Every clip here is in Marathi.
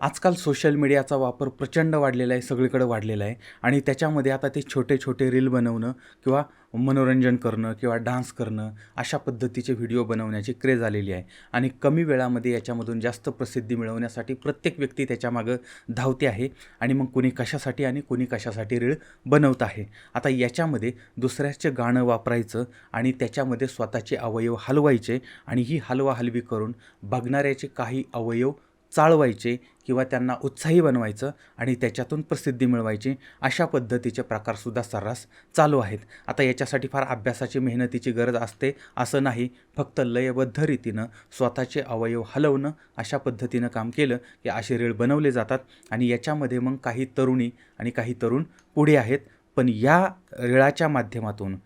आजकाल सोशल मीडियाचा वापर प्रचंड वाढलेला आहे सगळीकडे वाढलेला आहे. आणि त्याच्यामध्ये आता ते छोटे छोटे रील बनवणं किंवा मनोरंजन करणं किंवा डान्स करणं अशा पद्धतीचे व्हिडिओ बनवण्याची क्रेज आलेली आहे. आणि कमी वेळामध्ये याच्यामधून जास्त प्रसिद्धी मिळवण्यासाठी प्रत्येक व्यक्ती त्याच्यामागं धावते आहे. आणि मग कोणी कशासाठी आणि कोणी कशासाठी रीळ बनवत आहे. आता याच्यामध्ये दुसऱ्याचे गाणं वापरायचं आणि त्याच्यामध्ये स्वतःचे अवयव हलवायचे आणि ही हलवा हलवी करून बघणाऱ्याचे काही अवयव चाळवायचे किंवा त्यांना उत्साही बनवायचं आणि त्याच्यातून प्रसिद्धी मिळवायची अशा पद्धतीचे प्रकारसुद्धा सर्रास चालू आहेत. आता याच्यासाठी फार अभ्यासाची मेहनतीची गरज असते असं नाही. फक्त लयबद्ध रीतीनं स्वतःचे अवयव हलवणं अशा पद्धतीनं काम केलं की असे रीळ बनवले जातात आणि याच्यामध्ये मग काही तरुणी आणि काही तरुण पुढे आहेत. पण या रीळाच्या माध्यमातून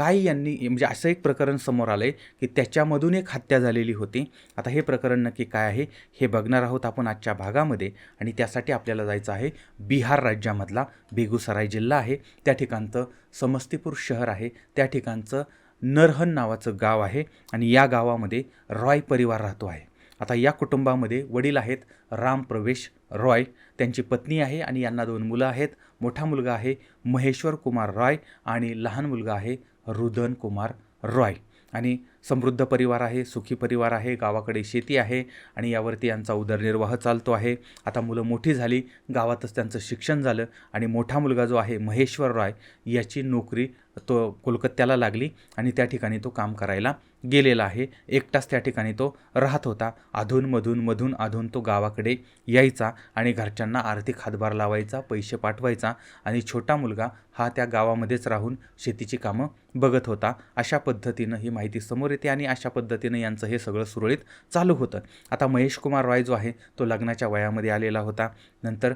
काही यांनी म्हणजे असं एक प्रकरण समोर आलं आहे की त्याच्यामधून एक हत्या झालेली होती. आता हे प्रकरण नक्की काय आहे हे बघणार आहोत आपण आजच्या भागामध्ये. आणि त्यासाठी आपल्याला जायचं आहे बिहार राज्यामधला बेगुसराय जिल्हा आहे. त्या ठिकाणचं समस्तीपूर शहर आहे. त्या ठिकाणचं नरहन नावाचं गाव आहे. आणि या गावामध्ये रॉय परिवार राहतो आहे. आता या कुटुंबामध्ये वडील आहेत राम प्रवेश रॉय. त्यांची पत्नी आहे आणि यांना दोन मुलं आहेत. मोठा मुलगा आहे महेश्वर कुमार रॉय आणि लहान मुलगा आहे रुदन कुमार रॉय. आणि समृद्ध परिवार आहे सुखी परिवार आहे गावाकडे शेती आहे आणि यावरती यांचा उदरनिर्वाह चालतो आहे. आता मुलं मोठी झाली गावातच त्यांचं शिक्षण झालं आणि मोठा मुलगा जो आहे महेश्वर रॉय याची नोकरी तो कोलकात्याला लागली आणि त्या ठिकाणी तो काम करायला गेलेला आहे. एकटाच त्या ठिकाणी तो राहत होता. अधूनमधून मधून अधून तो गावाकडे यायचा आणि घरच्यांना आर्थिक हातभार लावायचा पैसे पाठवायचा आणि छोटा मुलगा हा त्या गावामध्येच राहून शेतीची कामं बघत होता. अशा पद्धतीनं ही माहिती समोर येते आणि अशा पद्धतीनं यांचं हे सगळं सुरळीत चालू होतं. आता महेश कुमार रॉय जो आहे तो लग्नाच्या वयामध्ये आलेला होता. नंतर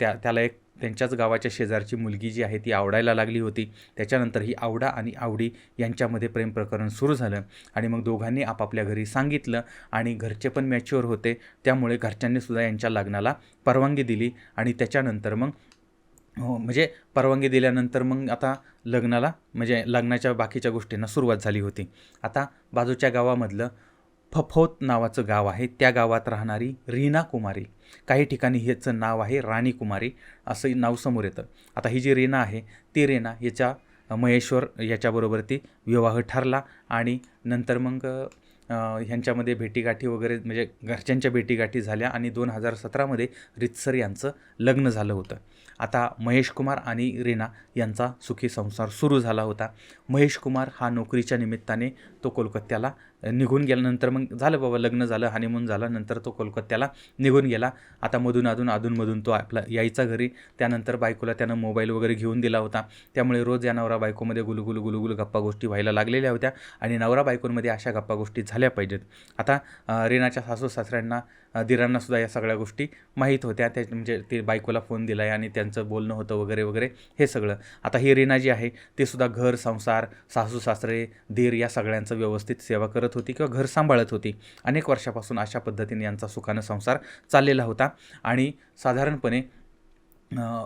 त्या त्याला एक त्यांच्याच गावाच्या शेजारची मुलगी जी आहे ती आवडायला लागली होती. त्याच्यानंतर ही आवडा आणि आवडी यांच्यामध्ये प्रेम प्रकरण सुरू झालं आणि मग दोघांनी आपापल्या घरी सांगितलं आणि घरचे पण मॅच्युअर होते. त्यामुळे घरच्यांनीसुद्धा यांच्या लग्नाला परवानगी दिली आणि त्याच्यानंतर मग हो म्हणजे परवानगी दिल्यानंतर मग आता लग्नाला म्हणजे लग्नाच्या बाकीच्या गोष्टींना सुरुवात झाली होती. आता बाजूच्या गावामधलं फफोत नावाचं गाव आहे. त्या गावात राहणारी रीना कुमारी. काही ठिकाणी ह्याचं नाव आहे राणी कुमारी असं नाव समोर येतं. आता ही जी रीना आहे ती रीना याच्या महेश्वर याच्याबरोबर ती विवाह ठरला आणि नंतर मग ह्यांच्यामध्ये भेटीगाठी वगैरे म्हणजे घरच्यांच्या भेटीगाठी झाल्या आणि दोन हजार सतरामध्ये रितसर यांचं लग्न झालं होतं. आता महेश कुमार आणि रीना यांचा सुखी संसार सुरू झाला होता. महेश कुमार हा नोकरीच्या निमित्ताने तो कोलकात्याला निघून गेल्यानंतर मग झालं बाबा लग्न झालं हानिमून झालं नंतर तो कोलकात्याला निघून गेला. आता मधून अधून अधूनमधून तो आपला यायचा घरी. त्यानंतर बायकोला त्यानं मोबाईल वगैरे घेऊन दिला होता. त्यामुळे रोज या नवरा बायकोमध्ये गुलगुल गुलगुल गप्पा गोष्टी व्हायला लागलेल्या होत्या आणि नवरा बायकोंमध्ये अशा गप्पा गोष्टी झाल्या पाहिजेत. आता रीनाच्या सासू सासऱ्यांना दिरांनासुद्धा या सगळ्या गोष्टी माहीत होत्या. त्या म्हणजे ते बायकोला फोन दिला आहे आणि त्यांचं बोलणं होतं वगैरे वगैरे हे सगळं. आता ही रीना जी आहे ते सुद्धा घर संसार सासू सासरे दीर या सगळ्यांचं व्यवस्थित सेवा करत होती किंवा घर सांभाळत होती. अनेक वर्षापासून अशा पद्धतीने यांचा सुखानं संसार चाललेला होता. आणि साधारणपणे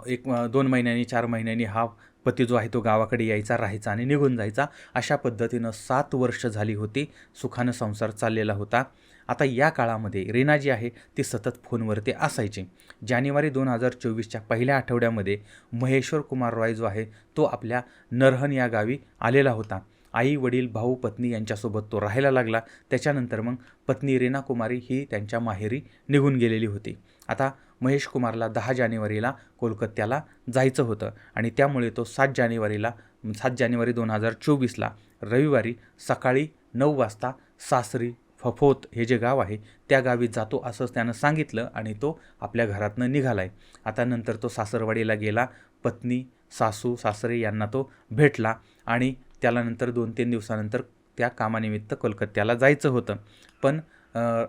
एक दोन महिन्यांनी चार महिन्यांनी हा पती जो आहे तो गावाकडे यायचा राहायचा आणि निघून जायचा. अशा पद्धतीनं सात वर्ष झाली होती सुखानं संसार चाललेला होता. आता या काळामध्ये रीना जी आहे ती सतत फोनवरती असायची. जानेवारी दोन हजार चोवीसच्या पहिल्या आठवड्यामध्ये महेश्वर कुमार रॉय जो आहे तो आपल्या नरहन या गावी आलेला होता. आई वडील भाऊ पत्नी यांच्यासोबत तो राहायला लागला. त्याच्यानंतर मग पत्नी रीना कुमारी ही त्यांच्या माहेरी निघून गेलेली होती. आता महेश कुमारला दहा जानेवारीला कोलकात्याला जायचं होतं आणि त्यामुळे तो सात जानेवारीला सात जानेवारी दोन हजार चोवीसला रविवारी सकाळी नऊ वाजता सासरी फफोत हे जे गाव आहे त्या गावी जातो असंच त्यानं सांगितलं आणि तो आपल्या घरातनं निघाला आहे आता नंतर तो सासरवाडीला गेला पत्नी सासू सासरे यांना तो भेटला आणि त्याला नंतर दोन तीन दिवसानंतर त्या कामानिमित्त कोलकात्याला जायचं होतं. पण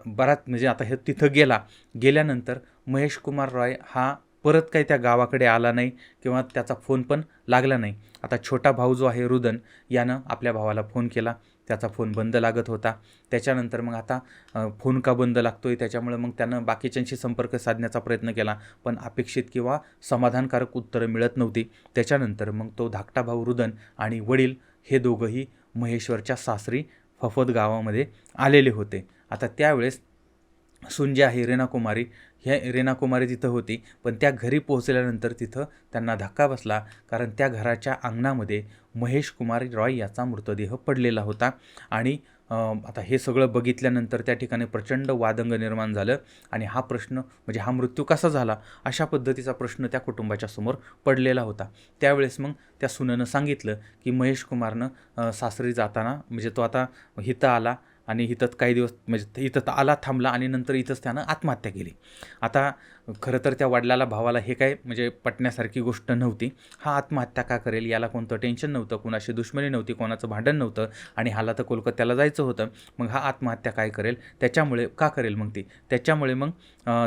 बराच म्हणजे आता हे तिथं गेला. गेल्यानंतर महेश कुमार रॉय हा परत काही त्या गावाकडे आला नाही किंवा त्याचा फोन पण लागला नाही. आता छोटा भाऊ जो आहे रुदन यानं आपल्या भावाला फोन केला. त्याचा फोन बंद लागत होता. त्याच्यानंतर मग आता फोन का बंद लागतो आहे त्याच्यामुळे मग त्यानं बाकीच्यांशी संपर्क साधण्याचा प्रयत्न केला. पण अपेक्षित किंवा समाधानकारक उत्तरं मिळत नव्हती. त्याच्यानंतर मग तो धाकटा भाऊ रुदन आणि वडील हे दोघंही महेश्वरच्या सासरी फफद गावामध्ये आलेले होते. आता त्यावेळेस सून जी आहे रेणाकुमारी हे रेणाकुमारी तिथं होती पण त्या घरी पोहोचल्यानंतर तिथं त्यांना धक्का बसला कारण त्या घराच्या अंगणामध्ये महेश कुमार रॉय याचा मृतदेह पडलेला होता आणि आता हे सगळं बघितल्यानंतर त्या ठिकाणी प्रचंड वादंग निर्माण झालं आणि हा प्रश्न म्हणजे हा मृत्यू कसा झाला अशा पद्धतीचा प्रश्न त्या कुटुंबाच्या समोर पडलेला होता. त्यावेळेस मग त्या सुनेनं सांगितलं की महेश कुमारनं सासरी जाताना म्हणजे तो आता हिता आला आणि इथंच काही दिवस म्हणजे इथं तर आला थांबला आणि नंतर इथंच त्यानं आत्महत्या केली. आता खरं तर त्या वडिलाला भावाला हे काय म्हणजे पटण्यासारखी गोष्ट नव्हती. हा आत्महत्या का करेल? याला कोणतं टेन्शन नव्हतं कोणाशी दुश्मनी नव्हती कोणाचं भांडण नव्हतं आणि हाला तर कोलकात्याला जायचं होतं. मग हा आत्महत्या काय करेल? त्याच्यामुळे का करेल मग ती? त्याच्यामुळे मग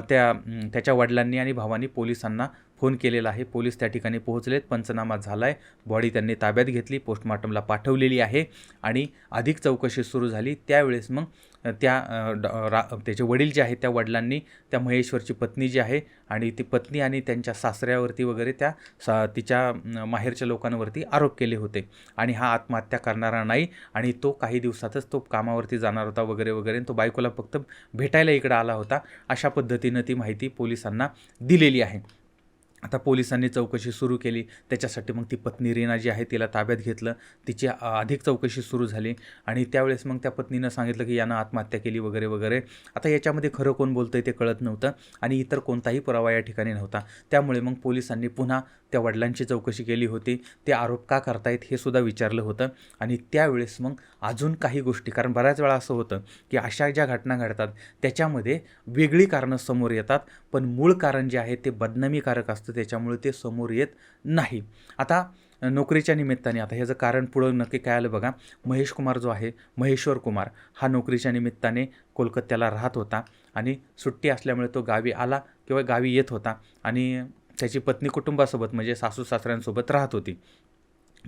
त्या त्याच्या वडिलांनी आणि भावांनी पोलिसांना फोन केलेला आहे. पोलीस त्या ठिकाणी पोहोचलेत. पंचनामा झाला आहे बॉडी त्यांनी ताब्यात घेतली. पोस्टमॉर्टमला पाठवलेली आहे. आणि अधिक चौकशी सुरू झाली. त्यावेळेस मग त्या रा त्याचे वडील जे आहेत त्या वडिलांनी त्या महेश्वरची पत्नी जी आहे आणि ती पत्नी आणि त्यांच्या सासऱ्यावरती वगैरे त्या सा तिच्या माहेरच्या लोकांवरती आरोप केले होते. आणि हा आत्महत्या करणारा नाही आणि तो काही दिवसातच तो कामावरती जाणार होता वगैरे वगैरे तो बायकोला फक्त भेटायला इकडं आला होता. अशा पद्धतीनं ती माहिती पोलिसांना दिलेली आहे. आता पोलिसांनी चौकशी सुरू केली. त्याच्यासाठी मग ती पत्नी रीना जी आहे तिला ताब्यात घेतलं. तिची अधिक चौकशी सुरू झाली. आणि त्यावेळेस मग त्या पत्नीनं सांगितलं की यानं आत्महत्या केली वगैरे वगैरे. आता याच्यामध्ये खरं कोण बोलतं आहे ते कळत नव्हतं. आणि इतर कोणताही पुरावा या ठिकाणी नव्हता. त्यामुळे मग पोलिसांनी पुन्हा त्या वडिलांची चौकशी केली होती. ते आरोप का करतायत हे सुद्धा विचारलं होतं. आणि त्यावेळेस मग अजून काही गोष्टी कारण बऱ्याच वेळा असं होतं की अशा ज्या घटना घडतात त्याच्यामध्ये वेगळी कारणं समोर येतात. पण मूळ कारण जे आहे ते बदनामीकारक असतं. त्याच्यामुळे ते समोर येत नाही. आता नोकरीच्या निमित्ताने आता ह्याचं कारण पुढं नक्की काय आलं बघा. महेश कुमार जो आहे महेश्वर कुमार हा नोकरीच्या निमित्ताने कोलकात्याला राहत होता आणि सुट्टी असल्यामुळे तो गावी आला किंवा गावी येत होता आणि त्याची पत्नी कुटुंबासोबत म्हणजे सासू सासऱ्यांसोबत राहत होती.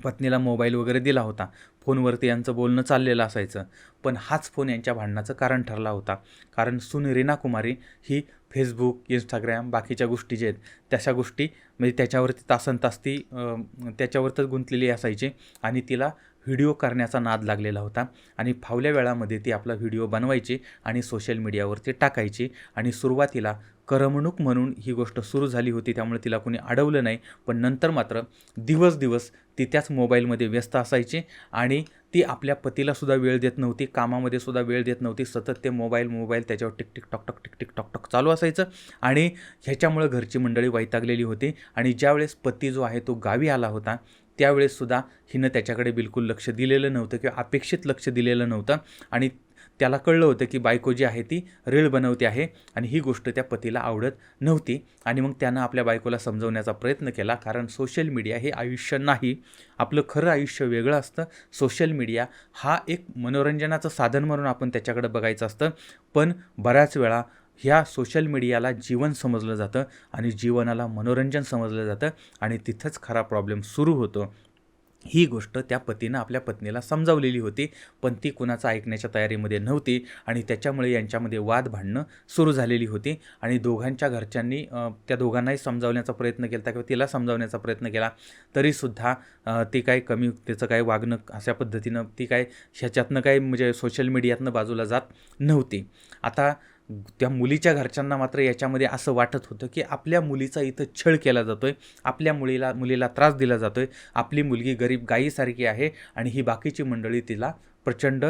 पत्नीला मोबाईल वगैरे दिला होता. फोनवरती यांचं बोलणं चाललेलं असायचं. पण हाच फोन यांच्या भांडणाचं कारण ठरला होता. कारण सुन रीना कुमारी ही फेसबुक इंस्टाग्राम बाकीच्या गोष्टी जे आहेत तशा गोष्टी म्हणजे त्याच्यावरती तासन तास ती अं, त्याच्यावरतीच गुंतलेली असायची आणि तिला व्हिडिओ करण्याचा नाद लागलेला होता आणि फावल्या वेळामध्ये ती आपला व्हिडिओ बनवायची आणि सोशल मीडियावरती टाकायची आणि सुरुवातीला करमणूक म्हणून ही गोष्ट सुरू झाली होती त्यामुळे तिला कोणी अडवलं नाही. पण नंतर मात्र दिवस दिवस ती त्याच मोबाईलमध्ये व्यस्त असायची आणि ती आपल्या पतीलासुद्धा वेळ देत नव्हती कामामध्ये सुद्धा वेळ देत नव्हती. सतत ते मोबाईल मोबाईल त्याच्यावर tik tik tok tok tik tik tok tok चालू असायचं आणि ह्याच्यामुळं घरची मंडळी वैतागलेली होती आणि ज्यावेळेस पती जो आहे तो गावी आला होता त्यावेळेससुद्धा हिनं त्याच्याकडे बिलकुल लक्ष दिलेलं नव्हतं किंवा अपेक्षित लक्ष दिलेलं नव्हतं आणि त्याला कळलं होतं की बायको जी आहे ती रीळ बनवते आहे आणि ही गोष्ट त्या पतीला आवडत नव्हती. आणि मग त्यानं आपल्या बायकोला समजवण्याचा प्रयत्न केला कारण सोशल मीडिया हे आयुष्य नाही. आपलं खरं आयुष्य वेगळं असतं. सोशल मीडिया हा एक मनोरंजनाचं साधन म्हणून आपण त्याच्याकडे बघायचं असतं. पण बऱ्याच वेळा ह्या सोशल मीडियाला जीवन समजलं जातं आणि जीवनाला मनोरंजन समजलं जातं आणि तिथंच खरा प्रॉब्लेम सुरू होतो. ही गोष्ट त्या पतीनं आपल्या पत्नीला समजावलेली होती पण ती कुणाचं ऐकण्याच्या तयारीमध्ये नव्हती आणि त्याच्यामुळे यांच्यामध्ये वाद भांडणं सुरू झालेली होती आणि दोघांच्या घरच्यांनी त्या दोघांनाही समजावण्याचा प्रयत्न केला किंवा तिला समजावण्याचा प्रयत्न केला तरीसुद्धा ती काय कमी त्याचं काय वागणं अशा पद्धतीनं ती काय ह्याच्यातनं काय म्हणजे सोशल मीडियातनं बाजूला जात नव्हती. आता त्या मुलीच्या घरच्यांना मात्र याच्यामध्ये असं वाटत होतं की आपल्या मुलीचा इथं छळ केला जातो आहे आपल्या मुलीला मुलीला त्रास दिला जातो आहे आपली मुलगी गरीब गायीसारखी आहे आणि ही बाकीची मंडळी तिला प्रचंड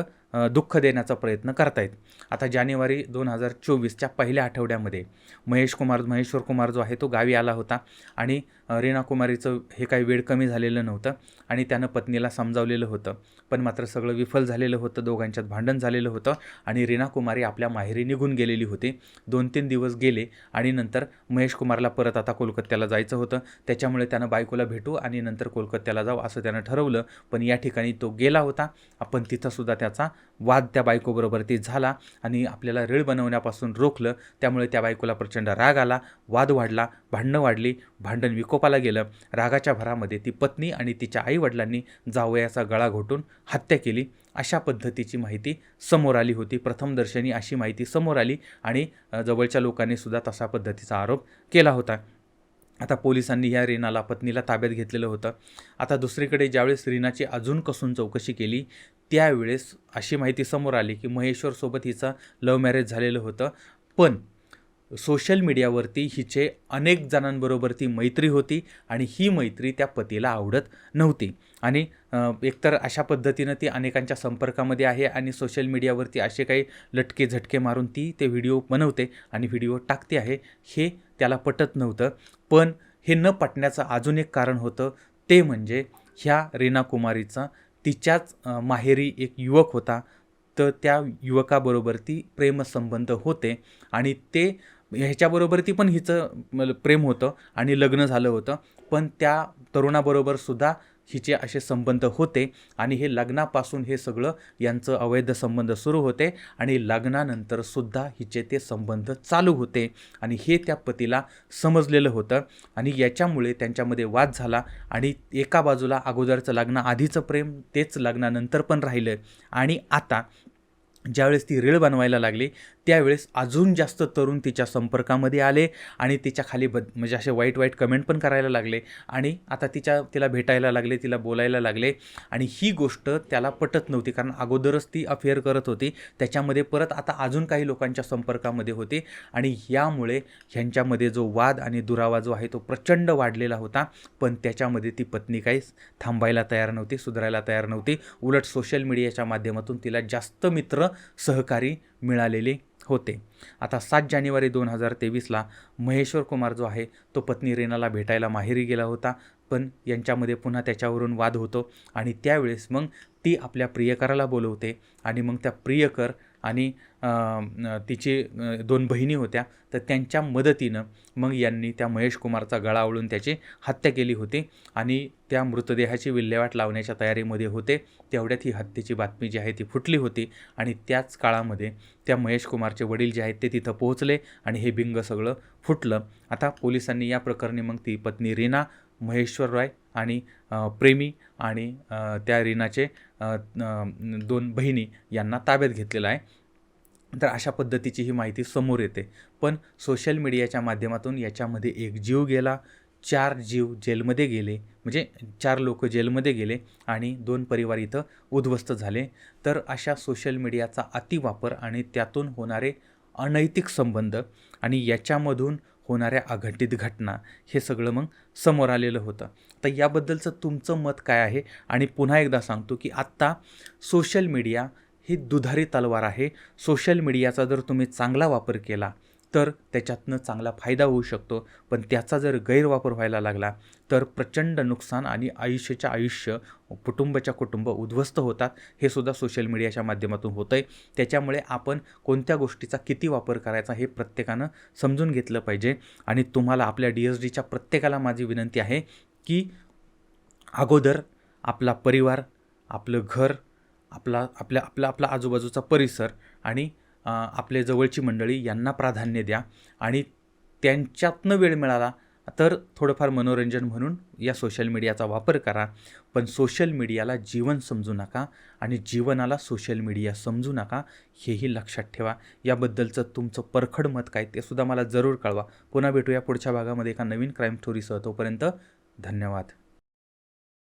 दुःख देण्याचा प्रयत्न करतायत. आता जानेवारी दोन हजार चोवीसच्या पहिल्या आठवड्यामध्ये महेश कुमार महेश्वर कुमार जो आहे तो गावी आला होता आणि रीना कुमारीचं हे काही वेळ कमी झालेलं नव्हतं आणि त्यानं पत्नीला समजावलेलं होतं. पण मात्र सगळं विफल झालेलं होतं दोघांच्यात भांडण झालेलं होतं आणि रीना कुमारी आपल्या माहेरी निघून गेलेली होती. दोन तीन दिवस गेले आणि नंतर महेश कुमारला परत आता कोलकात्याला जायचं होतं. त्याच्यामुळे त्यानं बायकोला भेटू आणि नंतर कोलकात्याला जाऊ असं त्यानं ठरवलं. पण या ठिकाणी तो गेला होता. आपण तिथंसुद्धा त्याचा वाद त्या बायकोबरोबर ती झाला आणि आपल्याला रीळ बनवण्यापासून रोखलं. त्यामुळे त्या बायकोला प्रचंड राग आला वाद वाढला भांडणं वाढली भांडण विकोपाला गेलं. रागाच्या भरामध्ये ती पत्नी आणि तिच्या आईवडिलांनी जावयाचा गळा घोटून हत्या केली. अशा पद्धतीची माहिती समोर आली होती. प्रथमदर्शनी अशी माहिती समोर आली आणि जवळच्या लोकांनी सुद्धा तशा पद्धतीचा आरोप केला होता. आता पोलिसांनी ह्या रीनाला पत्नीला ताब्यात घेतलेलं होतं. आता दुसरीकडे ज्यावेळेस रीनाची अजून कसून चौकशी केली त्यावेळेस अशी माहिती समोर आली की महेश्वरसोबत हिचं लव्ह मॅरेज झालेलं होतं. पण सोशल मीडियावरती हिचे अनेक जणांबरोबर ती मैत्री होती आणि ही मैत्री त्या पतीला आवडत नव्हती. आणि एकतर अशा पद्धतीनं ती अनेकांच्या संपर्कामध्ये आहे आणि सोशल मीडियावरती असे काही लटके झटके मारून ती ते व्हिडिओ बनवते आणि व्हिडिओ टाकते आहे हे त्याला पटत नव्हतं. पण हे न पटण्याचं अजून एक कारण होतं ते म्हणजे ह्या रीना कुमारीचा तिच्याच माहेरी एक युवक होता. तर त्या युवकाबरोबर ती प्रेमसंबंध होते आणि ते ह्याच्याबरोबर ती पण हिचं प्रेम होतं आणि लग्न झालं होतं. पण त्या तरुणाबरोबर सुद्धा हिचे असे संबंध होते आणि हे लग्नापासून हे सगळं यांचं अवैध संबंध सुरू होते आणि लग्नानंतर सुद्धा हिचे ते संबंध चालू होते आणि हे त्या पतीला समजलेलं होतं आणि याच्यामुळे त्यांच्यामध्ये वाद झाला आणि एका बाजूला अगोदरचं लग्न आधीचं प्रेम तेच लग्नानंतर पण राहिलं. आणि आता ज्यावेळेस ती रीळ बनवायला लागली त्यावेळेस अजून जास्त तरुण तिच्या संपर्कामध्ये आले आणि तिच्या खाली बद म्हणजे असे वाईट वाईट कमेंट पण करायला लागले आणि आता तिच्या तिला भेटायला लागले तिला बोलायला लागले आणि ही गोष्ट त्याला पटत नव्हती कारण अगोदरच ती अफेअर करत होती. त्याच्यामध्ये परत आता अजून काही लोकांच्या संपर्कामध्ये होती आणि यामुळे ह्यांच्यामध्ये जो वाद आणि दुरावा जो आहे तो प्रचंड वाढलेला होता. पण त्याच्यामध्ये ती पत्नी काहीच थांबायला तयार नव्हती सुधारायला तयार नव्हती. उलट सोशल मीडियाच्या माध्यमातून तिला जास्त मित्र सहकारी मिळालेले होते. आता सात जानेवारी दोन हजार तेवीसला महेश्वर कुमार जो आहे तो पत्नी रेनाला भेटायला माहेरी गेला होता. पण यांच्यामध्ये पुन्हा त्याच्यावरून वाद होतो आणि त्यावेळेस मग ती आपल्या प्रियकराला बोलवते आणि मग त्या प्रियकर आणि तिचे तिची दोन बहिणी होत्या तर त्यांच्या मदतीनं मग यांनी त्या महेश कुमारचा गळा आवळून त्याची हत्या केली होती आणि त्या मृतदेहाची विल्हेवाट लावण्याच्या तयारीमध्ये होते. तेवढ्यात ही हत्येची बातमी जी आहे ती फुटली होती आणि त्याच काळामध्ये त्या महेश कुमारचे वडील जे आहेत ते तिथं पोहोचले आणि हे बिंग सगळं फुटलं. आता पोलिसांनी या प्रकरणी मग ती पत्नी रीना महेश्वर रॉय आणि प्रेमी आणि त्या रीनाचे दोन बहिणी यांना ताब्यात घेतलेलं आहे. तर अशा पद्धतीची ही माहिती समोर येते. पण सोशल मीडियाच्या माध्यमातून याच्यामध्ये एक जीव गेला चार जीव जेलमध्ये गेले म्हणजे चार लोक जेलमध्ये गेले आणि दोन परिवार इथं उद्ध्वस्त झाले. तर अशा सोशल मीडियाचा अतिवापर आणि त्यातून होणारे अनैतिक संबंध आणि याच्यामधून होणाऱ्या अघटित घटना हे सगळं मग समोर आलेलं होतं. तर याबद्दलचं तुमचं मत काय आहे? आणि पुन्हा एकदा सांगतो की आत्ता सोशल मीडिया ही दुधारी तलवार आहे. सोशल मीडियाचा जर तुम्ही चांगला वापर केला तर त्याच्यातनं चांगला फायदा होऊ शकतो. पण त्याचा जर गैरवापर व्हायला लागला तर प्रचंड नुकसान आणि आयुष्याच्या आयुष्य कुटुंबाच्या कुटुंब उद्ध्वस्त होतात. हे सुद्धा सोशल मीडियाच्या माध्यमातून होतं आहे त्याच्यामुळे आपण कोणत्या गोष्टीचा किती वापर करायचा हे प्रत्येकानं समजून घेतलं पाहिजे. आणि तुम्हाला आपल्या डी एस डीच्या प्रत्येकाला माझी विनंती आहे की अगोदर आपला परिवार आपलं घर आपला आपल्या आपला आपला आजूबाजूचा परिसर आणि आपले जवळची मंडळी यांना प्राधान्य द्या आणि त्यांच्यातनं वेळ मिळाला तर थोडंफार मनोरंजन म्हणून या सोशल मीडियाचा वापर करा. पण सोशल मीडियाला जीवन समजू नका आणि जीवनाला सोशल मीडिया समजू नका हेही लक्षात ठेवा. याबद्दलचं तुमचं परखड मत काय ते सुद्धा मला जरूर कळवा. पुन्हा भेटूया पुढच्या भागामध्ये एका नवीन क्राईम स्टोरीसह तोपर्यंत धन्यवाद.